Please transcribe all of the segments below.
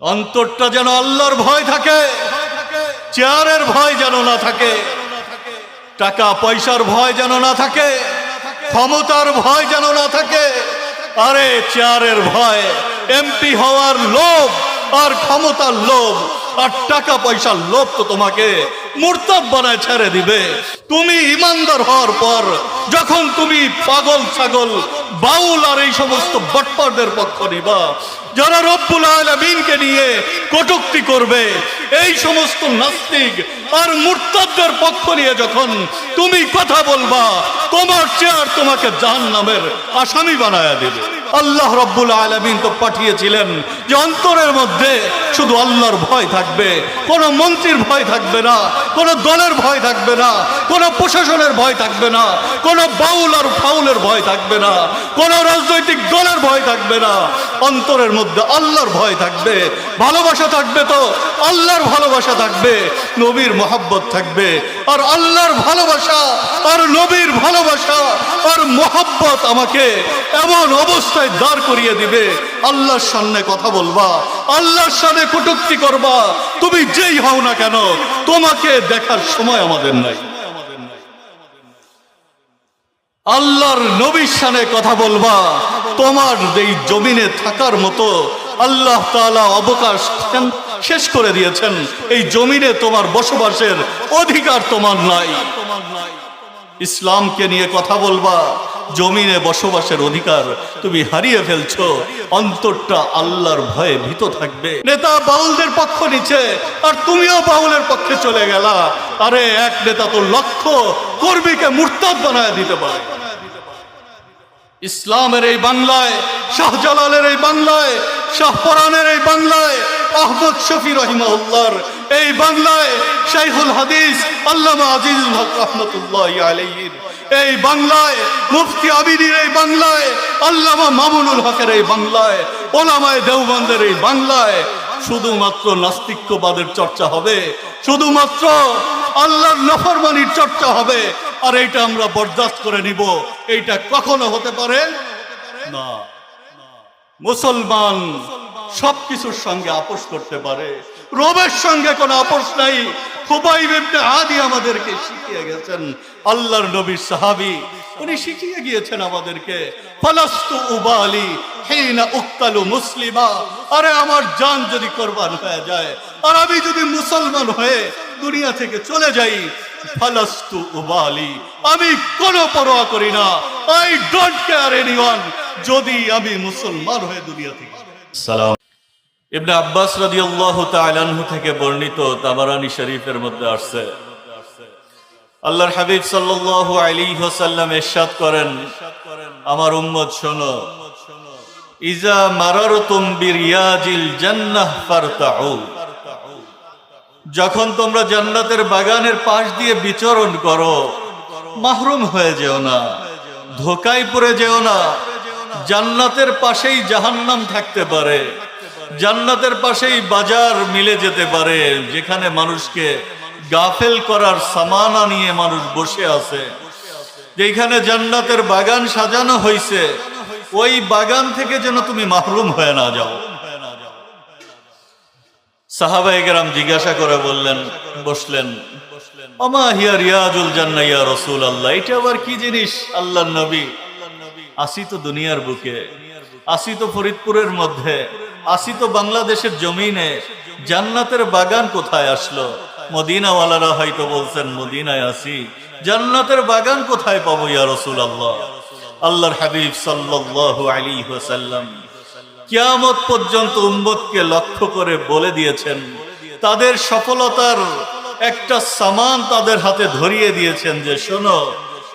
অন্তরটা যেন আল্লাহর ভয় থাকে, চেয়ারের ভয় যেন না থাকে, টাকা পয়সার ভয় যেন না থাকে, ক্ষমতার ভয় যেন না থাকে, আরে চেয়ারের ভয়, এমপি হওয়ার লোভ আর ক্ষমতার লোভ আর টাকা পয়সার লোভ তো তোমাকে মুরতাদ বানায় ছেড়ে দিবে। তুমি ইমানদার হওয়ার পর যখন তুমি পাগল ছাগল, বাউল আর এই সমস্ত বটপারদের পক্ষ নিবা যারা রব্বুল আলমিনকে নিয়ে কটুক্তি করবে, এই সমস্ত নাস্তিক আর মুরতাদদের পক্ষ নিয়ে যখন তুমি কথা বলবা, তোমার চেয়ার তোমাকে জাহান নামের আসামি বানায়া দেবে। আল্লাহ রব্বুল আলমিন তো পাঠিয়েছিলেন যে অন্তরের মধ্যে শুধু আল্লাহর ভয় থাকবে, কোনো মন্ত্রীর ভয় থাকবে না, কোনো দলের ভয় থাকবে না, কোনো প্রশাসনের ভয় থাকবে না, কোনো বাউল আর ফাউলের ভয় থাকবে না, কোনো রাজনৈতিক দলের ভয় থাকবে না। অন্তরের মধ্যে আল্লাহর ভয় থাকবে, ভালোবাসা থাকবে তো, আল্লাহর ভালোবাসা থাকবে, নবীর মোহাব্বত থাকবে, আর আল্লাহর ভালোবাসা আর নবীর ভালোবাসা আর মোহাব্বত আমাকে এমন অবস্থায় দাঁড় করিয়ে দিবে। আল্লাহর সামনে কথা বলবা, আল্লাহর সামনে কটুক্তি করবা। তুমি যেই হও না কেন, তোমাকে দেখার সময় আমাদের নাই। আল্লাহর নবীর সানে কথা বলবা, তোমার এই জমিনে থাকার মতো আল্লাহ তাআলা অবকাশ শেষ করে দিয়েছেন। এই জমিনে তোমার বসবাসের অধিকার তোমার নাই তোমার নাই। ইসলামকে নিয়ে কথা বলবা। জমিনে বসবাসের অধিকার তুমি হারিয়ে ফেলছো। অন্তরটা আল্লাহর ভয়ে ভীত থাকবে। নেতা বাউলদের পক্ষ নিচ্ছে আর তুমিও বাউলের পক্ষে চলে গেলা। আরে, এক নেতা তো লক্ষ্য কর্মীকে মুরতাদ বানায় দিতে পারে। ইসলামের এই বাংলায়, শাহজালালের এই বাংলায়, শাহপরানের এই বাংলায় আহমদ শফি রহিমাউল্লাহর এই বাংলায় শাইখুল হাদিস আল্লামা আজিজুল হক রহমতুল্লাহ আলাইহির। এই বাংলায় মুফতি আবিদির এই বাংলায়, আল্লামা মামুনুল হকের এই বাংলায়, ওলামায় দেওবন্দের এই বাংলায় শুধুমাত্র নাস্তিক্যবাদের চর্চা হবে, শুধুমাত্র আল্লাহর নফরমানির চর্চা হবে, আর এইটা আমরা বরদাস্ত করে নিব। এইটা কখনো হতে পারে না। মুসলমান সবকিছুর সঙ্গে আপোষ করতে পারে। রবের সঙ্গে কোনো আপোষ নাই। ইবনে আদি আমাদেরকে শিখিয়ে গেছেন, আল্লাহর নবীর সাহাবী। উনি শিখিয়ে গিয়েছেন আমাদেরকে, ফালাস্তু উবালি উক্তালু মুসলিমা। আরে, আমার যদি কোরবান হয়ে যায়, আর আমি যদি মুসলমান হয়ে দুনিয়া থেকে চলে যাই, ফালাস্তু উবালি। আমি কোনো পরোয়া করি না। আই ডোন্ট কেয়ার এনিওয়ান যদি আমি মুসলমান হয়ে দুনিয়া থেকে সালাম। ইবনে আব্বাস রাদিয়াল্লাহু তাআলা আনহু থেকে বর্ণিত তাবারানি শরীফের মধ্যে আসছে। আল্লাহর হাবিব সাল্লাল্লাহু আলাইহি ওয়াসাল্লাম ইরশাদ করেন, আমার উম্মত শোনো, ইজা মারারতুম বিরিয়াজিল জান্নাহ ফারতাউ যখন তোমরা জান্নাতের বাগানের পাশ দিয়ে বিচরণ করো, মাহরুম হয়ে যেও না, ধোকায় পড়ে যেও না, জান্নাতের পাশেই জাহান্নাম থাকতে পারে। জান্নাতের পাশেই বাজার মিলে যেতে পারে, যেখানে মানুষকে গাফেল করার সামানা নিয়ে মানুষ বসে আছে। যেখানে জান্নাতের বাগান সাজানো হয়েছে ওই বাগান থেকে যেন তুমি মাহরুম হয়ে না যাও। সাহাবাইকেরাম জিজ্ঞাসা করে বললেন, বসলেন রসুল আল্লাহ এটা আবার কি জিনিস? আল্লাহ নবী। আসি তো দুনিয়ার বুকে, আসি তো ফরিদপুরের মধ্যে। আসি তো বাংলাদেশের জমিনে। জান্নাতের বাগান কোথায় আসলো? মদিনাওয়ালারা হয়তো বলছেন, মদিনায় আসি। জান্নাতের বাগান কোথায় পাবো ইয়া রসুল আল্লাহ আল্লাহর হাবিব সাল্লাল্লাহু আলাইহি ওয়াসাল্লাম কিয়ামত পর্যন্ত উম্মতকে লক্ষ্য করে বলে দিয়েছেন, তাদের সফলতার একটা সামান তাদের হাতে ধরিয়ে দিয়েছেন যে, শোনো,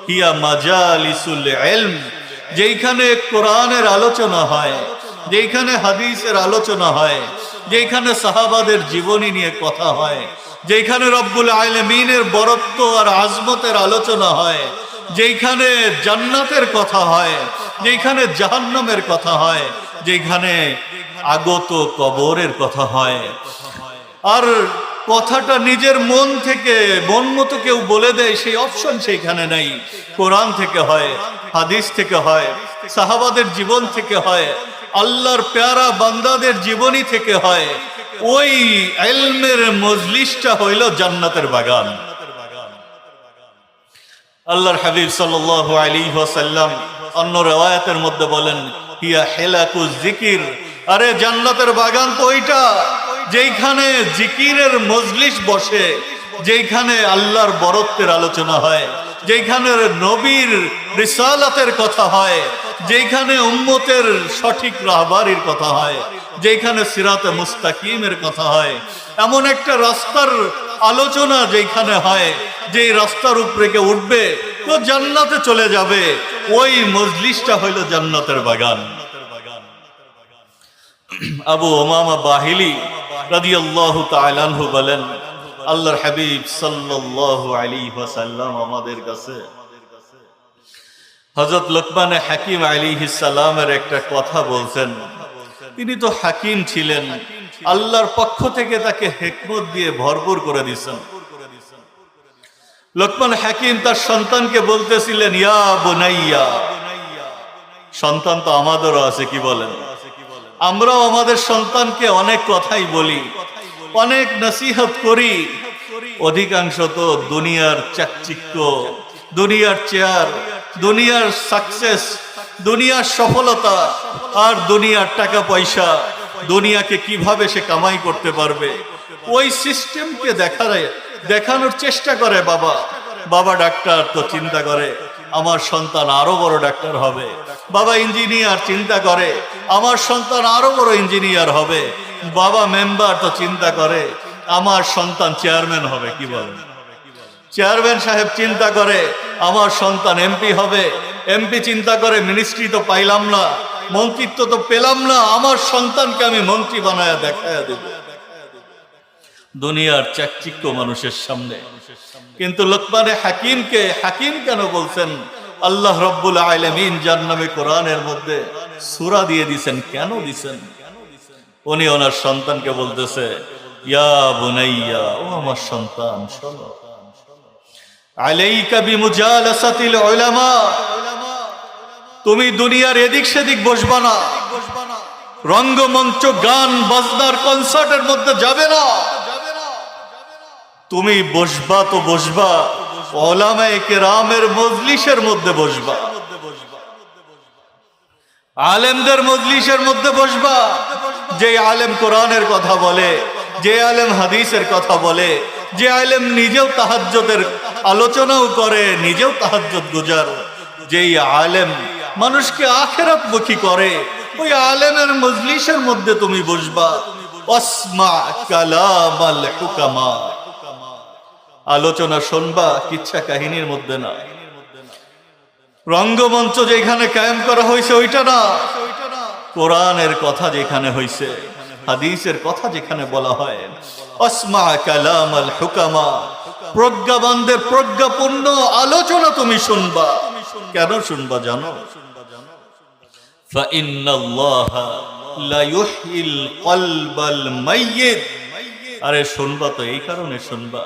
হিয়া মাজালিসুল ইলম, যেইখানে কোরআনের আলোচনা হয় যেইখানে হাদিসের আলোচনা হয় যেখানে সাহাবাদের জীবনী নিয়ে কথা হয় যেখানে রব্বুল আলমিনের বরত্ব আর আজমতের আলোচনা হয় যেখানে জান্নাতের কথা হয় যেখানে জাহান্নামের কথা হয় যেখানে আগত কবরের কথা হয়। আর কথাটা নিজের মন থেকে, মন মতো কেউ বলে দেয়, সেই অপশন সেইখানে নাই। কোরআন থেকে হয়, হাদিস থেকে হয়, সাহাবাদের জীবন থেকে হয়, আল্লাহর প্যারা বান্দাদের জীবনী থেকে হয়, ওই এলমের মজলিসটা হইল জান্নাতের বাগান। আল্লাহর হাবিব সাল্লাল্লাহু আলী ওয়াসাল্লাম অন্য রওয়ায়াতের মধ্যে বলেন, হিয়া হেলাকু জিকির আরে জান্নাতের বাগান তো ওইটা। যেইখানে জিকিরের মজলিস বসে, যেইখানে আল্লাহর বরত্বের আলোচনা হয়, যেইখানে নবীর রিসালাতের কথা হয়, যেইখানে উম্মতের সঠিক রাহবারির কথা হয় যেখানে সিরাতে মুস্তাকিমের কথা হয়, এমন একটা রাস্তার আলোচনা যেখানে হয় যে রাস্তার উপরে কে উঠবে, তো জান্নাতে চলে যাবে। ওই মজলিসটা হইল জান্নাতের বাগান। আবু ওমামা বাহিলি রাদিয়াল্লাহু বলেন, আল্লাহর হাবিব সাল্লাল্লাহু আলাইহি ওয়াসাল্লাম আমাদের কাছে হযরত হাকিম আলাইহিস সালামের একটা কথা বলছেন। তিনি তো হাকিম ছিলেন, আল্লাহর পক্ষ থেকে তাকে হেকমত দিয়ে ভরপুর করে দিয়েছেন। লোকমান হাকিম তার সন্তানকে বলতেছিলেন, ইয়া বুনাইয়া, সন্তান তো আমাদেরও আছে, কি বলেন? আমরাও আমাদের সন্তানকে অনেক কথাই বলি, অনেক নসিহত করি। অধিকাংশ তো দুনিয়ার চাকচিক্য, দুনিয়ার চেয়ার, দুনিয়ার সাকসেস দুনিয়ার সফলতা আর দুনিয়ার টাকা পয়সা, দুনিয়াকে কীভাবে সে কামাই করতে পারবে? ওই সিস্টেমকে দেখারে, দেখানোর চেষ্টা করে বাবা। বাবা ডাক্তার তো চিন্তা করে আমার সন্তান আরও বড় ডাক্তার হবে। বাবা ইঞ্জিনিয়ার, চিন্তা করে। আমার সন্তান আরও বড় ইঞ্জিনিয়ার হবে। বাবা মেম্বার তো চিন্তা করে। আমার সন্তান চেয়ারম্যান হবে, কি বলেন? চেয়ারম্যান সাহেব চিন্তা করে, আমার সন্তান এমপি হবে। এমপি চিন্তা করে, মিনিস্ট্রি তো পাইলাম না, মন্ত্রিত্ব তো পেলাম না, আমার সন্তানকে আমি মন্ত্রী বানায় দেখায় দেব। দুনিয়ার চাকচিক্য মানুষের সামনে কিন্তু লোকমানে হাকিমকে, হাকিম কেন বলছেন? আল্লাহ রব্বুল আলমিন যার নামে কোরআনের মধ্যে সুরা দিয়ে দিছেন কেন দিছেন উনি ওনার সন্তানকে বলতেছে তুমি দুনিয়ার এদিক সেদিক বসবা না। রঙ্গমঞ্চ গান বাজনার কনসার্টের মধ্যে যাবে না। তুমি বসবা তো বসবা, ওলামায়ে মজলিসের মধ্যে বসবা। আলেমদের মজলিসের মধ্যে বসবা, যে আলেম কোরআনের কথা বলে, যে আলেম হাদিসের কথা বলে, যে আলেম নিজেও তাহাজ্জদের আলোচনাও করে, নিজেও তাহাজ্জদ গুজার। যেই আলেম মানুষকে আখেরাত মুখী করে, ওই আলেমের মজলিসের মধ্যে তুমি বসবা। অসমা কালাম আল হুকামা। আলোচনা শুনবা কিচ্ছা কাহিনীর মধ্যে না। রঙ্গমঞ্চ যেখানে কায়েম করা হয়েছে, ওইটা না। কোরআনের কথা যেখানে হয়েছে হাদিসের কথা যেখানে বলা হয়, অসমা কালাম আল হুকামা প্রজ্ঞাবানদের প্রজ্ঞাপূর্ণ আলোচনা তুমি শুনবা। কেন শুনবা জানো? আরে শুনবা তো এই কারণে শুনবা।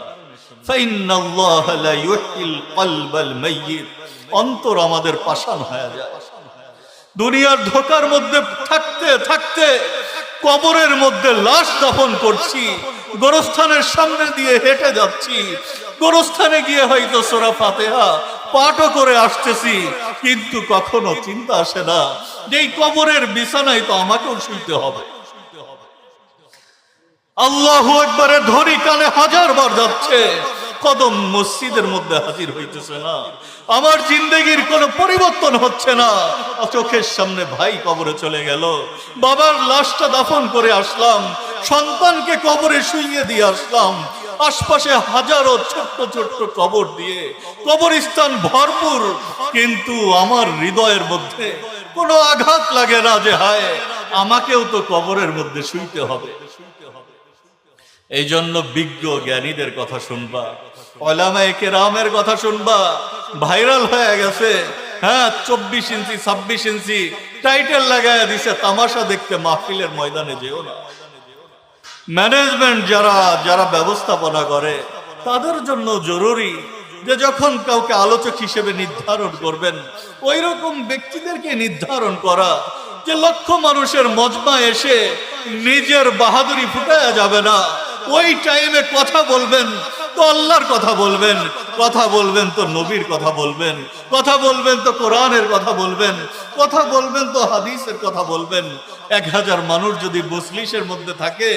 অন্তর আমাদের পাষাণ হয়ে যায়। দুনিয়ার ধোকার মধ্যে থাকতে থাকতে কবরের মধ্যে লাশ দাফন করছি, গোরস্থানের সামনে দিয়ে হেঁটে যাচ্ছি। গোরস্থানে গিয়ে হয়তো সোরা ফাতেহা পাঠও করে আসতেছি, কিন্তু কখনো চিন্তা আসে না যে কবরের বিছানায় তো আমাকেও শুইতে হবে। আল্লাহ একবারে ধরি কানে হাজার বার যাচ্ছে। কদম মসজিদের মধ্যে হাজির হইতেছে না। আমার জিন্দগির কোনো পরিবর্তন হচ্ছে না। চোখের সামনে ভাই কবরে চলে গেল। বাবার লাশটা দাফন করে আসলাম। সন্তানকে কবরে শুইয়ে দিয়ে আসলাম। আশপাশে হাজারো ছোট্ট ছোট্ট কবর দিয়ে। কবরস্থান ভরপুর। কিন্তু আমার হৃদয়ের মধ্যে কোনো আঘাত লাগে না যে হায়, আমাকেও তো কবরের মধ্যে শুইতে হবে। এই জন্য বিজ্ঞ জ্ঞানীদের কথা শুনবা। ওলামায়ে কথা শুনবা, ভাইরাল হয়ে গেছে। হ্যাঁ চব্বিশ ইঞ্চি, ছাব্বিশ ইঞ্চি, টাইটেল লাগায় দিছে, তামাশা দেখতে মাহফিলের ময়দানে যেও না। ম্যানেজমেন্ট যারা যারা ব্যবস্থাপনা করে, তাদের জন্য জরুরি যে যখন কাউকে আলোচক হিসেবে নির্ধারণ করবেন ওই রকম ব্যক্তিদেরকে নির্ধারণ করা যে লক্ষ মানুষের মজমা এসে নিজের বাহাদুরি ফুটায়া যাবে না। ওই টাইমে কথা বলবেন তো আল্লাহর কথা বলবেন কথা বলবেন তো নবীর কথা বলবেন কথা বলবেন তো কোরআনের কথা বলবেন কথা বলবেন তো হাদিসের কথা বলবেন। এক হাজার মানুষ যদি মুসলিশের মধ্যে থাকে,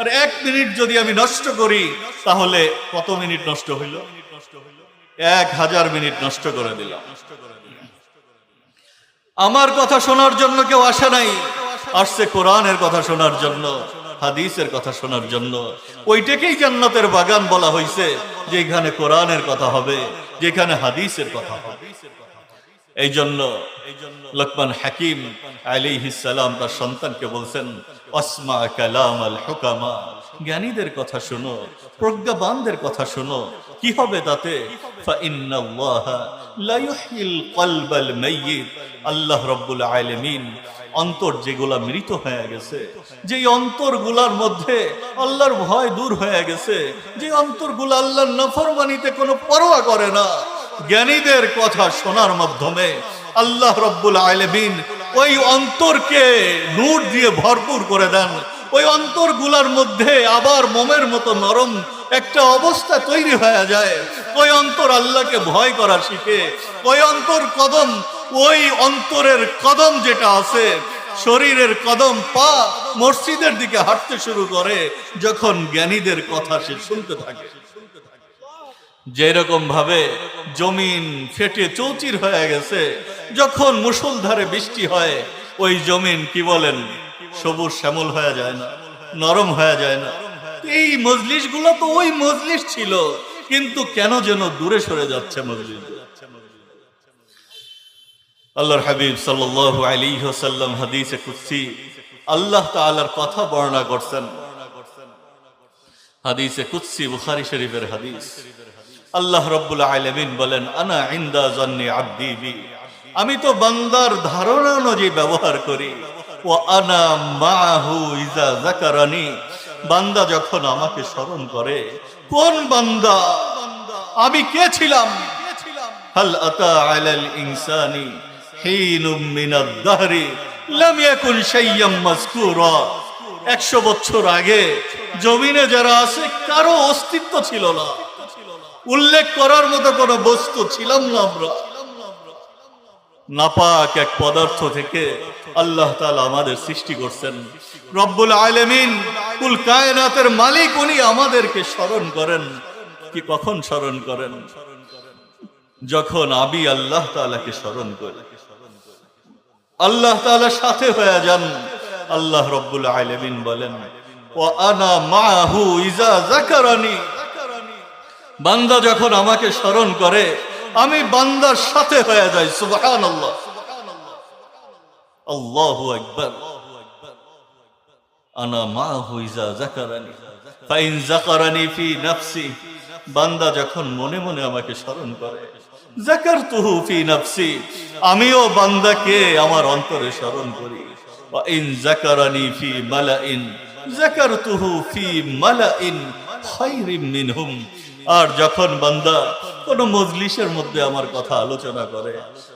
আর এক মিনিট যদি আমি নষ্ট করি, তাহলে কত মিনিট নষ্ট হইল? এক হাজার মিনিট নষ্ট করে দিলাম। আমার কথা শোনার জন্য কেউ আসে নাই, আসছে কোরআনের কথা শোনার জন্য। হাদিসের কথা শোনার জন্য। ওইটাকেই জান্নাতের বাগান বলা হয়েছে যেখানে কোরআনের কথা হবে, যেখানে হাদিসের কথা হবে। এই জন্য লোকমান হাকিম আলাইহিস সালাম তার সন্তানকে বলছেন, অসমা কালাম আল হুকামা। জ্ঞানীদের কথা শোনো, প্রজ্ঞাবানদের কথা শোনো, কি হবে তাতে? আল্লাহ রাব্বুল আলামিন অন্তর যেগুলা মৃত হয়ে গেছে যে অন্তরগুলার মধ্যে আল্লাহর ভয় দূর হয়ে গেছে যে অন্তরগুলো আল্লাহর নফরমানিতে কোনো পরোয়া করে না, জ্ঞানীদের কথা শোনার মাধ্যমে আল্লাহ রব্বুল আলমিন ওই অন্তরকে নূর দিয়ে ভরপুর করে দেন। ওই অন্তরগুলার মধ্যে আবার মোমের মতো নরম একটা অবস্থা তৈরি হয়ে যায়। ওই অন্তর আল্লাহকে ভয় করা শিখে, ওই অন্তর কদম ওই অন্তরের কদম যেটা আছে, শরীরের কদম পা মসজিদের দিকে হাঁটতে শুরু করে যখন জ্ঞানীদের কথা সে শুনতে থাকে। যেরকম ভাবে জমিন ফেটে চৌচির হয়ে গেছে, যখন মুসলধারে বৃষ্টি হয়, ওই জমিন কি বলেন, সবুজ শ্যামল হয়ে যায় না, নরম হয়ে যায় না। এই মজলিসগুলো তো ওই মজলিস ছিল, কিন্তু কেন যেন দূরে সরে যাচ্ছে মজলিস আল্লাহর হাবিব সাল্লাল্লাহু আলাইহি ওয়াসাল্লাম হাদিসে কুদসি, আল্লাহ তাআলার কথা বর্ণনা করছেন। হাদিসে কুদসি বুখারী শরীফের হাদিস। আল্লাহ রব্বুল আলামিন বলেন, আনা ইনদা জন্নি আব্দি বি। আমি তো বান্দার ধারণা অনুযায়ী ব্যবহার করি। ও আনা মাহু ইজা যাকারানি। বান্দা যখন আমাকে স্মরণ করে, কোন বান্দা? আমি কে ছিলাম? হাল আতা আলাল ইনসানি? 100 বছর আগে জমিনে যারা আছে, কারও অস্তিত্ব ছিল না। উল্লেখ করার মতো কোনো বস্তু ছিলাম না আমরা। নাপাক এক পদার্থ থেকে আল্লাহ তাআলা আমাদের সৃষ্টি করছেন। রব্বুল আলামিন, কুল কায়নাতের মালিক উনি আমাদেরকে স্মরণ করেন। কি কখন স্মরণ করেন? যখন আবি আল্লাহ তাআলাকে স্মরণ করি আল্লাহ তাআলার সাথে হয়ে যান। আল্লাহ রব্বুল আলামিন বলেন ও আনা মাহু ইজা যাকারানি। বান্দা যখন আমাকে স্মরণ করে, আমি বান্দার সাথে হয়ে যাই সুবহান আল্লাহ আল্লাহু আকবার। আনা মা হুইজা জাকারানি ফাইন জাকারানি ফি নাফসি। বান্দা যখন মনে মনে আমাকে স্মরণ করে জাকারতুহু ফি নাফসি, আমিও বান্দাকে আমার অন্তরে স্মরণ করি। ওয়া ইন জাকারানি ফি মালাইন জাকারতুহু ফি মালাইন খায়রিম মিনহুম। আর যখন বান্দা কোন মজলিসের মধ্যে আমার কথা আলোচনা করে,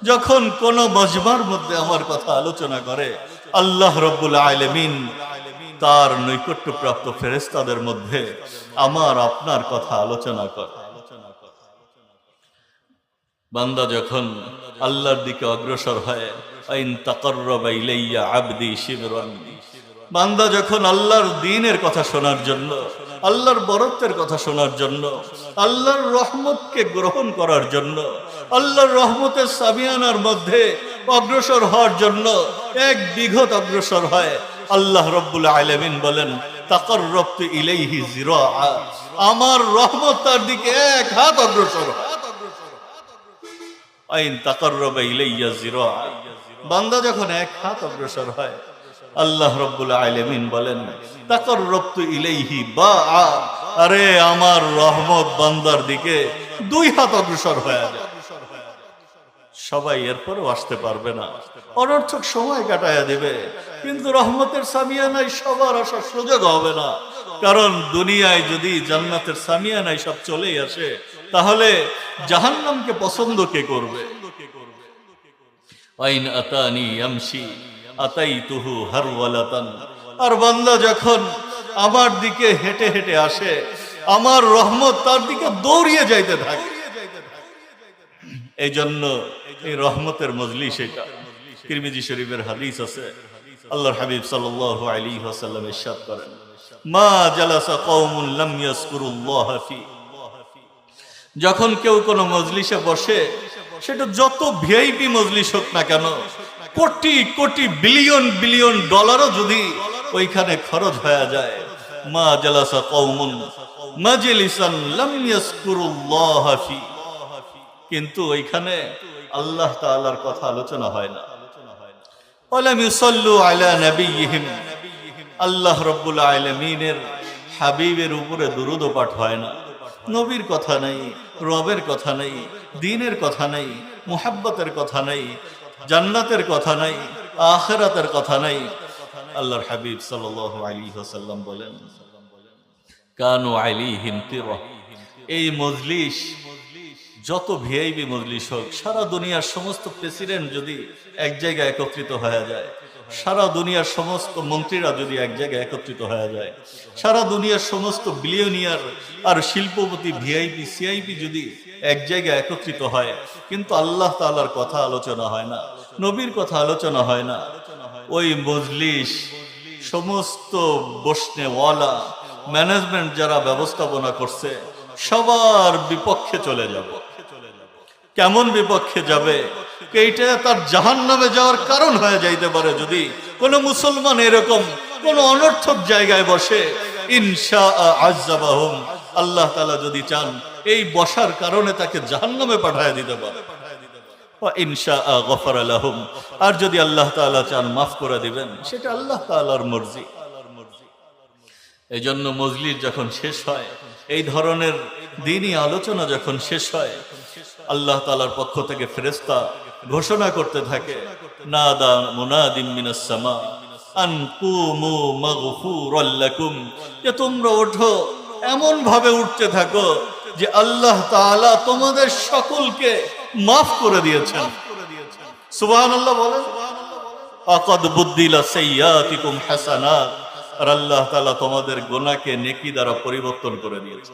যখন কোন মজমার মধ্যে আমার কথা আলোচনা করে, আল্লাহ রব্বুল আলমিন তার নৈকট্যপ্রাপ্ত ফেরেস্তাদের মধ্যে আমার আপনার কথা আলোচনা করে। বান্দা যখন আল্লাহর দিকে অগ্রসর হয় বান্দা যখন আল্লাহর দিনের কথা শোনার জন্য, আল্লাহর বরত্বের কথা শোনার জন্য, আল্লাহর রহমতকে গ্রহণ করার জন্য, আল্লাহর রহমতের সামিয়ানার মধ্যে অগ্রসর হওয়ার জন্য এক বিঘত অগ্রসর হয়, আল্লাহ রব্বুল আলমিন বলেন তাকর রপ্ত ইলেইহি জিরা আমার রহমত তার দিকে এক হাত অগ্রসর হয়। আইন তাকর্রবা ইলাইয়া বান্দা যখন এক হাত অগ্রসর হয়, আল্লাহ রব্বুল আলমিন বলেন তাকর রপ্তু ইলাইহি বা আরে, আমার রহমত বান্দার দিকে দুই হাত অগ্রসর হয়ে সবাই এরপরও আসতে পারবে না। অনর্থক সময় কাটাইয়া দেবে। কিন্তু রহমতের সামিয়ানাই সবার আসার সুযোগ হবে না। কারণ দুনিয়ায় যদি জান্নাতের সামিয়ানাই সব চলেই আসে, তাহলে জাহান্নামকে পছন্দ কে করবে? আইন আতানি হারওয়ালাতান। আর বান্দা যখন আমার দিকে হেঁটে হেঁটে আসে, আমার রহমত তার দিকে দৌড়িয়ে যাইতে থাকে। এই জন্য এই রহমতের মজলিস এটা। কিরমিজি শরীফের হাদিস আছে। আল্লাহর হাবিব সাল্লাল্লাহু আলাইহি ওয়াসাল্লাম ইরশাদ করেন। মা জালাসা লাম যখন কেউ কোনো মজলিসে বসে সেটা যত ভিআইপি মজলিস হোক না কেন, কোটি কোটি বিলিয়ন বিলিয়ন ডলারও যদি ওইখানে খরচ হয়ে যায়, মা জালাসা ফি। কিন্তু ওইখানে আল্লাহ তাআলার কথা আলোচনা হয় না। ওয়ালাম ইউসাল্লু আলা আল্লাহ রব্বুল আলামিনের হাবিবের উপরে দুরুদ পাঠ হয় না। নবীর কথা নেই, রবের কথা নেই, দিনের কথা নেই, মুহাব্বতের কথা নেই, জান্নাতের কথা নেই, আখেরাতের কথা নেই। আল্লাহর হাবিব সাল্লাল্লাহু আলাইহি ওয়াসাল্লাম বলেন, কানু আলাইহিম তিরা এই মজলিস, যত ভিআইপি মজলিস হোক, সারা দুনিয়ার সমস্ত প্রেসিডেন্ট যদি এক জায়গায় একত্রিত হয়ে যায় সারা দুনিয়ার সমস্ত মন্ত্রীরা যদি এক জায়গায় একত্রিত হয়ে যায়, সারা দুনিয়ার সমস্ত বিলিয়নিয়ার আর শিল্পপতি ভিআইপি সিআইপি যদি এক জায়গায় একত্রিত হয়, কিন্তু আল্লাহ তাআলার কথা আলোচনা হয় না, নবীর কথা আলোচনা হয় না, ওই মজলিস, সমস্ত বসনেওয়ালা ম্যানেজমেন্ট যারা ব্যবস্থাপনা করছে, সবার বিপক্ষে চলে যাব। কেমন বিপক্ষে যাবে? এইটা তার জাহান নামে যাওয়ার কারণ হয়ে যাইতে পারে যদি কোন মুসলমান এরকম কোন অনর্থক জায়গায় বসে ইনশা আজাবাহুম আল্লাহ তালা যদি চান এই বসার কারণে তাকে জাহান নামে পাঠায় দিতে পারে। ইনশা গফর আলহম আর যদি আল্লাহ তাআলা চান মাফ করে দিবেন, সেটা আল্লাহ তাআলার মর্জি। এই জন্য মজলিস যখন শেষ হয়, এই ধরনের দিনই আলোচনা যখন শেষ হয়, আল্লাহ তালার পক্ষ থেকে ফেরেস্তা ঘোষণা করতে থাকে তোমরা ওঠো এমন ভাবে উঠতে থাকো যে আল্লাহ তোমাদের সকলকে মাফ করে দিয়েছেন। বুদ্দিলা আর আল্লাহ তোমাদের গুনাহকে নেকি দ্বারা পরিবর্তন করে দিয়েছে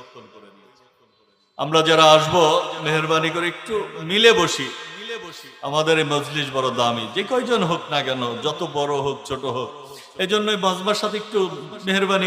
আমরা যারা আসব, মেহরবানি করে একটু মিলে বসি। আমাদের এই মজলিস বড় দামি। যে কয়জন হোক না কেন, যত বড় হোক, ছোট হোক। এই জন্যই মজমার সাথে একটু মেহরবানি